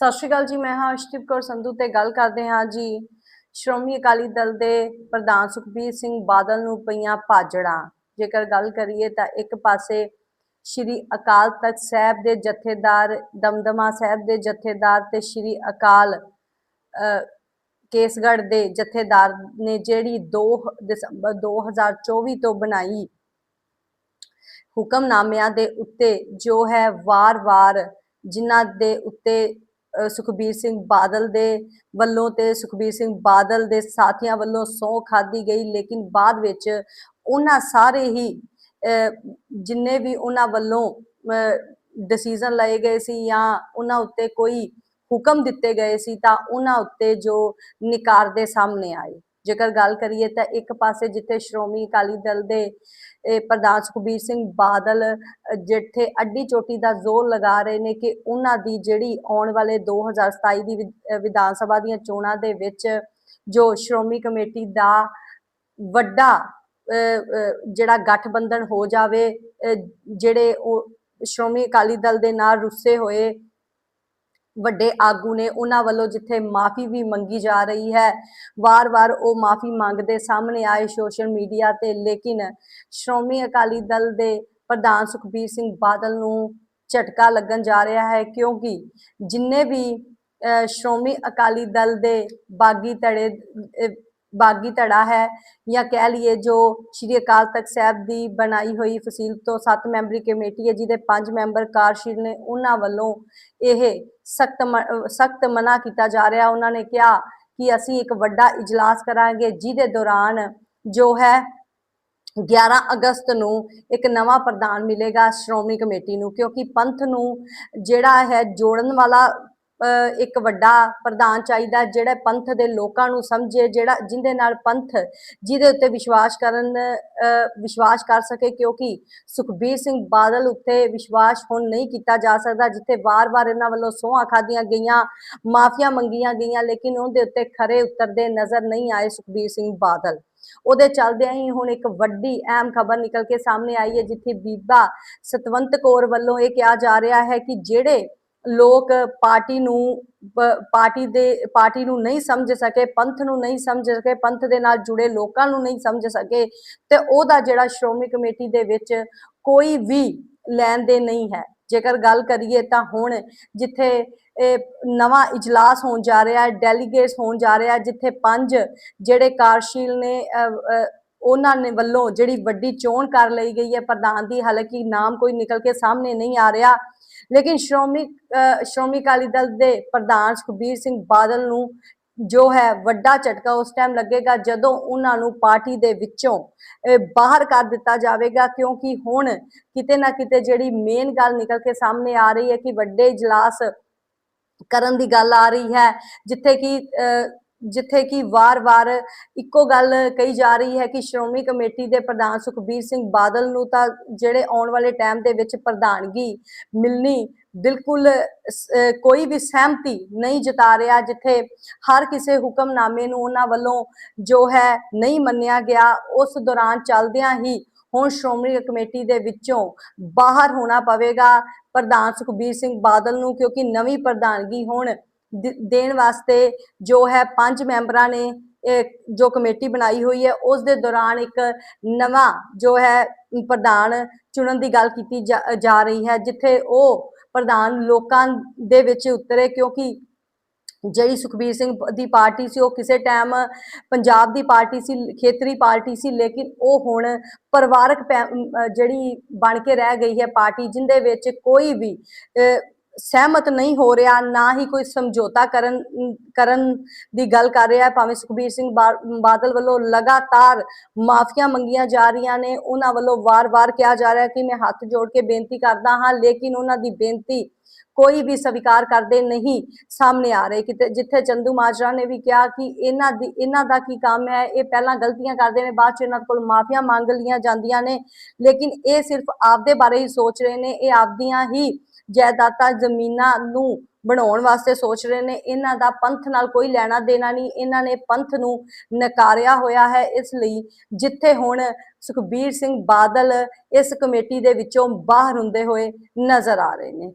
ਸਤਿ ਸ਼੍ਰੀ ਅਕਾਲ ਜੀ ਮੈਂ ਹਾਂ ਅਰਸ਼ਦੀਪ ਕੌਰ ਸੰਧੂ ਤੇ ਗੱਲ ਕਰਦੇ ਹਾਂ ਜੀ। ਸ਼੍ਰੋਮਣੀ ਅਕਾਲੀ ਦਲ ਦੇ ਪ੍ਰਧਾਨ ਸੁਖਬੀਰ ਸਿੰਘ ਬਾਦਲ ਨੂੰ ਪਈਆਂ ਭਾਜੜਾਂ। ਜੇਕਰ ਗੱਲ ਕਰੀਏ ਤਾਂ ਇੱਕ ਪਾਸੇ ਸ਼੍ਰੀ ਅਕਾਲ ਤਖਤ ਸਾਹਿਬ ਦੇ ਜਥੇਦਾਰ ਦਮਦਮਾ ਸਾਹਿਬ ਦੇ ਜਥੇਦਾਰ ਤੇ ਸ਼੍ਰੀ ਅਕਾਲ ਅ, ਕੇਸਗੜ੍ਹ ਦੇ ਜਥੇਦਾਰ ਨੇ ਜਿਹੜੀ 2 ਦਸੰਬਰ 2024 ਤੋਂ ਬਣਾਈ ਹੁਕਮਨਾਮਿਆਂ ਦੇ ਉੱਤੇ ਜੋ ਹੈ ਵਾਰ-ਵਾਰ ਜਿਨ੍ਹਾਂ ਦੇ ਉੱਤੇ ਸੁਖਬੀਰ ਸਿੰਘ ਬਾਦਲ ਦੇ ਵੱਲੋਂ ਤੇ ਸੁਖਬੀਰ ਸਿੰਘ ਬਾਦਲ ਦੇ ਸਾਥੀਆਂ ਵੱਲੋਂ ਸਹੁੰ ਖਾਧੀ ਗਈ, ਲੇਕਿਨ ਬਾਅਦ ਵਿੱਚ ਉਹਨਾਂ ਸਾਰੇ ਹੀ ਜਿੰਨੇ ਵੀ ਉਹਨਾਂ ਵੱਲੋਂ ਡਿਸੀਜਨ ਲਏ ਗਏ ਸੀ ਜਾਂ ਉਹਨਾਂ ਉੱਤੇ ਕੋਈ ਹੁਕਮ ਦਿੱਤੇ ਗਏ ਸੀ ਤਾਂ ਉਹਨਾਂ ਉੱਤੇ ਜੋ ਨਿਕਾਰ ਦੇ ਸਾਹਮਣੇ ਆਏ। ਜੇਕਰ ਗੱਲ ਕਰੀਏ ਤਾਂ ਇੱਕ ਪਾਸੇ ਜਿੱਥੇ ਸ਼੍ਰੋਮਣੀ ਅਕਾਲੀ ਦਲ ਦੇ ਪ੍ਰਧਾਨ ਸੁਖਬੀਰ ਸਿੰਘ ਬਾਦਲ ਜਿੱਥੇ ਅੱਡੀ ਚੋਟੀ ਦਾ ਜ਼ੋਰ ਲਗਾ ਰਹੇ ਨੇ ਕਿ ਉਹਨਾਂ ਦੀ ਜਿਹੜੀ ਆਉਣ ਵਾਲੇ 2027 ਦੀ ਵਿ- ਵਿਧਾਨ ਸਭਾ ਦੀਆਂ ਚੋਣਾਂ ਦੇ ਵਿੱਚ ਜੋ ਸ਼੍ਰੋਮਣੀ ਕਮੇਟੀ ਦਾ ਵੱਡਾ ਜਿਹੜਾ ਗਠਬੰਧਨ ਹੋ ਜਾਵੇ ਜਿਹੜੇ ਉਹ ਸ਼੍ਰੋਮਣੀ ਅਕਾਲੀ ਦਲ ਦੇ ਨਾਲ ਰੁੱਸੇ ਹੋਏ ਵੱਡੇ ਆਗੂ ਨੇ ਉਹਨਾਂ ਵੱਲੋਂ ਜਿੱਥੇ ਮਾਫੀ ਵੀ ਮੰਗੀ ਜਾ ਰਹੀ ਹੈ ਵਾਰ-ਵਾਰ ਉਹ ਮਾਫੀ ਮੰਗਦੇ ਸਾਹਮਣੇ ਆਏ ਸੋਸ਼ਲ ਮੀਡੀਆ ਤੇ, ਲੇਕਿਨ ਸ਼੍ਰੋਮਣੀ ਅਕਾਲੀ ਦਲ ਦੇ ਪ੍ਰਧਾਨ ਸੁਖਬੀਰ ਸਿੰਘ ਬਾਦਲ ਨੂੰ ਝਟਕਾ ਲੱਗਣ ਜਾ ਰਿਹਾ ਹੈ, ਕਿਉਂਕਿ ਜਿੰਨੇ ਵੀ ਸ਼੍ਰੋਮਣੀ ਅਕਾਲੀ ਦਲ ਦੇ ਬਾਗੀ ਧੜੇ ਬਾਗੀ ਧੜਾ ਹੈ ਜਾਂ ਕਹਿ ਲਈਏ ਜੋ ਸ਼੍ਰੀ ਅਕਾਲ ਤਖਤ ਸਾਹਿਬ ਦੀ ਬਣਾਈ ਹੋਈ ਫਸੀਲ ਤੋਂ 7 ਮੈਂਬਰੀ ਕਮੇਟੀ ਹੈ, ਜਿਹਦੇ 5 ਮੈਂਬਰ ਕਾਰਜਸ਼ੀਲ ਨੇ, ਉਹਨਾਂ ਵੱਲੋਂ ਇਹ ਸਖਤ ਸਖਤ ਮਨਾ ਕੀਤਾ ਜਾ ਰਿਹਾ। ਉਹਨਾਂ ਨੇ ਕਿਹਾ ਕਿ ਅਸੀਂ ਇੱਕ ਵੱਡਾ ਇਜਲਾਸ ਕਰਾਂਗੇ, ਜਿਹਦੇ ਦੌਰਾਨ ਜੋ ਹੈ 11 ਅਗਸਤ ਨੂੰ ਇੱਕ ਨਵਾਂ ਪ੍ਰਧਾਨ ਮਿਲੇਗਾ ਸ਼੍ਰੋਮਣੀ ਕਮੇਟੀ ਨੂੰ, ਕਿਉਂਕਿ ਪੰਥ ਨੂੰ ਜਿਹੜਾ ਹੈ ਜੋੜਨ ਵਾਲਾ ਇੱਕ ਵੱਡਾ ਪ੍ਰਧਾਨ ਚਾਹੀਦਾ ਜਿਹੜਾ ਪੰਥ ਦੇ ਲੋਕਾਂ ਨੂੰ ਸਮਝੇ, ਜਿਹੜਾ ਜਿੰਦੇ ਨਾਲ ਪੰਥ ਜਿਹਦੇ ਉੱਤੇ ਵਿਸ਼ਵਾਸ ਕਰਨ ਵਿਸ਼ਵਾਸ ਕਰ ਸਕੇ, ਕਿਉਂਕਿ ਸੁਖਬੀਰ ਸਿੰਘ ਬਾਦਲ ਉੱਤੇ ਵਿਸ਼ਵਾਸ ਹੁਣ ਨਹੀਂ ਕੀਤਾ ਜਾ ਸਕਦਾ, ਜਿੱਥੇ ਵਾਰ-ਵਾਰ ਇਹਨਾਂ ਵੱਲੋਂ ਸੋਹਾਂ ਖਾਧੀਆਂ ਗਈਆਂ, ਮਾਫੀਆਂ ਮੰਗੀਆਂ ਗਈਆਂ, ਲੇਕਿਨ ਉਹਦੇ ਉੱਤੇ ਖਰੇ ਉਤਰਦੇ ਨਜ਼ਰ ਨਹੀਂ ਆਏ ਸੁਖਬੀਰ ਸਿੰਘ ਬਾਦਲ। ਉਹਦੇ ਚੱਲਦਿਆਂ ਹੀ ਹੁਣ ਇੱਕ ਵੱਡੀ ਅਹਿਮ ਖਬਰ ਨਿਕਲ ਕੇ ਸਾਹਮਣੇ ਆਈ ਹੈ, ਜਿੱਥੇ ਬੀਬਾ ਸਤਵੰਤ ਕੌਰ ਵੱਲੋਂ ਇਹ ਕਿਹਾ ਜਾ ਰਿਹਾ ਹੈ ਕਿ ਜਿਹੜੇ ਲੋਕ ਪਾਰਟੀ ਨੂੰ ਪਾਰਟੀ ਦੇ ਪਾਰਟੀ ਨੂੰ ਨਹੀਂ ਸਮਝ ਸਕੇ ਪੰਥ ਨੂੰ ਨਹੀਂ ਸਮਝ ਸਕੇ ਪੰਥ ਦੇ ਨਾਲ ਜੁੜੇ ਲੋਕਾਂ ਨੂੰ ਨਹੀਂ ਸਮਝ ਸਕੇ ਤੇ ਉਹਦਾ ਜਿਹੜਾ ਸ਼੍ਰੋਮਣੀ ਕਮੇਟੀ ਦੇ ਵਿੱਚ ਕੋਈ ਵੀ ਲੈਣ ਦੇ ਨਹੀਂ ਹੈ। ਜੇਕਰ ਗੱਲ ਕਰੀਏ ਤਾਂ ਹੁਣ ਜਿੱਥੇ ਨਵਾਂ ਇਜਲਾਸ ਹੋਣ ਜਾ ਰਿਹਾ ਹੈ ਡੈਲੀਗੇਟਸ ਹੋਣ ਜਾ ਰਿਹਾ ਜਿੱਥੇ ਪੰਜ ਜਿਹੜੇ ਕਾਰਸ਼ੀਲ ਨੇ ਅ, ਉਹਨਾਂ ਨੇ ਵੱਲੋਂ ਜਿਹੜੀ ਵੱਡੀ ਚੋਣ ਕਰ ਲਈ ਗਈ ਹੈ ਪ੍ਰਧਾਨ ਦੀ ਹਾਲਾਂਕਿ ਨਾਮ ਕੋਈ ਨਿਕਲ ਕੇ ਸਾਹਮਣੇ ਨਹੀਂ ਆ ਰਿਹਾ। ਲੇਕਿਨ ਸ਼੍ਰੋਮਣੀ ਸ਼੍ਰੋਮਣੀ ਅਕਾਲੀ ਦਲ ਦੇ ਪ੍ਰਧਾਨ ਸੁਖਬੀਰ ਸਿੰਘ ਬਾਦਲ ਨੂੰ ਜੋ ਹੈ ਵੱਡਾ ਝਟਕਾ ਉਸ ਟਾਈਮ ਲੱਗੇਗਾ ਜਦੋਂ ਉਹਨਾਂ ਨੂੰ ਪਾਰਟੀ ਦੇ ਵਿੱਚੋਂ ਬਾਹਰ ਕਰ ਦਿੱਤਾ ਜਾਵੇਗਾ ਕਿਉਂਕਿ ਹੁਣ ਕਿਤੇ ਨਾ ਕਿਤੇ ਜਿਹੜੀ ਮੇਨ ਗੱਲ ਨਿਕਲ ਕੇ ਸਾਹਮਣੇ ਆ ਰਹੀ ਹੈ ਕਿ ਵੱਡੇ ਇਜਲਾਸ ਕਰਨ ਦੀ ਗੱਲ ਆ ਰਹੀ ਹੈ ਜਿੱਥੇ ਕਿ ਅ, ਜਿੱਥੇ ਕਿ ਵਾਰ-ਵਾਰ ਇੱਕੋ ਗੱਲ ਕਹੀ ਜਾ ਰਹੀ ਹੈ ਕਿ ਸ਼੍ਰੋਮਣੀ ਕਮੇਟੀ ਦੇ ਪ੍ਰਧਾਨ ਸੁਖਬੀਰ ਸਿੰਘ ਬਾਦਲ ਨੂੰ ਤਾਂ ਜਿਹੜੇ ਆਉਣ ਵਾਲੇ ਟਾਈਮ ਦੇ ਵਿੱਚ ਪ੍ਰਧਾਨਗੀ ਮਿਲਣੀ ਬਿਲਕੁਲ ਕੋਈ ਵੀ ਸਹਿਮਤੀ ਨਹੀਂ ਜਤਾ ਰਿਹਾ, ਜਿੱਥੇ ਹਰ ਕਿਸੇ ਹੁਕਮਨਾਮੇ ਨੂੰ ਉਹਨਾਂ ਵੱਲੋਂ ਜੋ ਹੈ ਨਹੀਂ ਮੰਨਿਆ ਗਿਆ, ਉਸ ਦੌਰਾਨ ਚੱਲਦਿਆਂ ਹੀ ਹੁਣ ਸ਼੍ਰੋਮਣੀ ਕਮੇਟੀ ਦੇ ਵਿੱਚੋਂ ਬਾਹਰ ਹੋਣਾ ਪਵੇਗਾ ਪ੍ਰਧਾਨ ਸੁਖਬੀਰ ਸਿੰਘ ਬਾਦਲ ਨੂੰ, ਕਿਉਂਕਿ ਨਵੀਂ ਪ੍ਰਧਾਨਗੀ ਹੁਣ ਦੇਣ ਵਾਸਤੇ ਜੋ ਹੈ ਪੰਜ ਮੈਂਬਰਾਂ ਨੇ ਜੋ ਕਮੇਟੀ ਬਣਾਈ ਹੋਈ ਹੈ ਉਸ ਦੇ ਦੌਰਾਨ ਇੱਕ ਨਵਾਂ ਜੋ ਹੈ ਪ੍ਰਧਾਨ ਚੁਣਨ ਦੀ ਗੱਲ ਕੀਤੀ ਜਾ- ਰਹੀ ਹੈ ਜਿੱਥੇ ਉਹ ਪ੍ਰਧਾਨ ਲੋਕਾਂ ਦੇ ਵਿੱਚ ਉਤਰੇ ਕਿਉਂਕਿ ਜਿਹੜੀ ਸੁਖਬੀਰ ਸਿੰਘ ਦੀ ਪਾਰਟੀ ਸੀ ਉਹ ਕਿਸੇ ਟਾਈਮ ਪੰਜਾਬ ਦੀ ਪਾਰਟੀ ਸੀ ਖੇਤਰੀ ਪਾਰਟੀ ਸੀ ਲੇਕਿਨ ਉਹ ਹੁਣ ਪਰਿਵਾਰਕ ਪੈ- ਜਿਹੜੀ ਬਣ ਕੇ ਰਹਿ ਗਈ ਹੈ ਪਾਰਟੀ ਜਿੰਦੇ ਵਿੱਚ ਕੋਈ ਵੀ ਅ, ਸਹਿਮਤ ਨਹੀਂ ਹੋ ਰਿਹਾ, ਨਾ ਹੀ ਕੋਈ ਸਮਝੌਤਾ ਕਰਨ ਕਰਨ ਦੀ ਗੱਲ ਕਰ ਰਿਹਾ ਹੈ। ਭਾਵੇਂ ਸੁਖਬੀਰ ਸਿੰਘ ਬਾਦਲ ਵੱਲੋਂ ਲਗਾਤਾਰ ਮਾਫੀਆਂ ਮੰਗੀਆਂ ਜਾ ਰਹੀਆਂ ਨੇ, ਉਹਨਾਂ ਵੱਲੋਂ ਵਾਰ-ਵਾਰ ਕਿਹਾ ਜਾ ਰਿਹਾ ਕਿ ਮੈਂ ਹੱਥ ਜੋੜ ਕੇ ਬੇਨਤੀ ਕਰਦਾ ਹਾਂ, ਲੇਕਿਨ ਉਹਨਾਂ ਦੀ ਬੇਨਤੀ ਕੋਈ ਵੀ ਸਵੀਕਾਰ ਕਰਦੇ ਨਹੀਂ ਸਾਹਮਣੇ ਆ ਰਹੇ। ਕਿਤੇ, ਜਿੱਥੇ ਚੰਦੂ ਮਾਜਰਾ ਨੇ ਵੀ ਕਿਹਾ ਕਿ ਇਹਨਾਂ ਦੀ, ਇਹਨਾਂ ਦਾ ਕੀ ਕੰਮ ਹੈ, ਇਹ ਪਹਿਲਾਂ ਗਲਤੀਆਂ ਕਰਦੇ ਨੇ, ਬਾਅਦ ਚ ਇਹਨਾਂ ਕੋਲ ਮਾਫੀਆਂ ਮੰਗ ਲੀਆਂ ਜਾਂਦੀਆਂ ਨੇ। ਲੇਕਿਨ ਇਹ ਸਿਰਫ ਆਪਦੇ ਬਾਰੇ ਹੀ ਸੋਚ ਰਹੇ ਨੇ, ਇਹ ਆਪਦੀਆਂ ਹੀ ਜਾਇਦਾਦਾਂ ਜ਼ਮੀਨਾਂ ਨੂੰ ਬਣਾਉਣ ਵਾਸਤੇ ਸੋਚ ਰਹੇ ਨੇ। ਇਹਨਾਂ ਦਾ ਪੰਥ ਨਾਲ ਕੋਈ ਲੈਣਾ ਦੇਣਾ ਨਹੀਂ। ਇਹਨਾਂ ਨੇ ਪੰਥ ਨੂੰ ਨਕਾਰਿਆ ਹੋਇਆ ਹੈ। ਇਸ ਲਈ ਜਿੱਥੇ ਹੁਣ ਸੁਖਬੀਰ ਸਿੰਘ ਬਾਦਲ ਇਸ ਕਮੇਟੀ ਦੇ ਵਿੱਚੋਂ ਬਾਹਰ ਹੁੰਦੇ ਹੋਏ ਨਜ਼ਰ ਆ ਰਹੇ ਨੇ।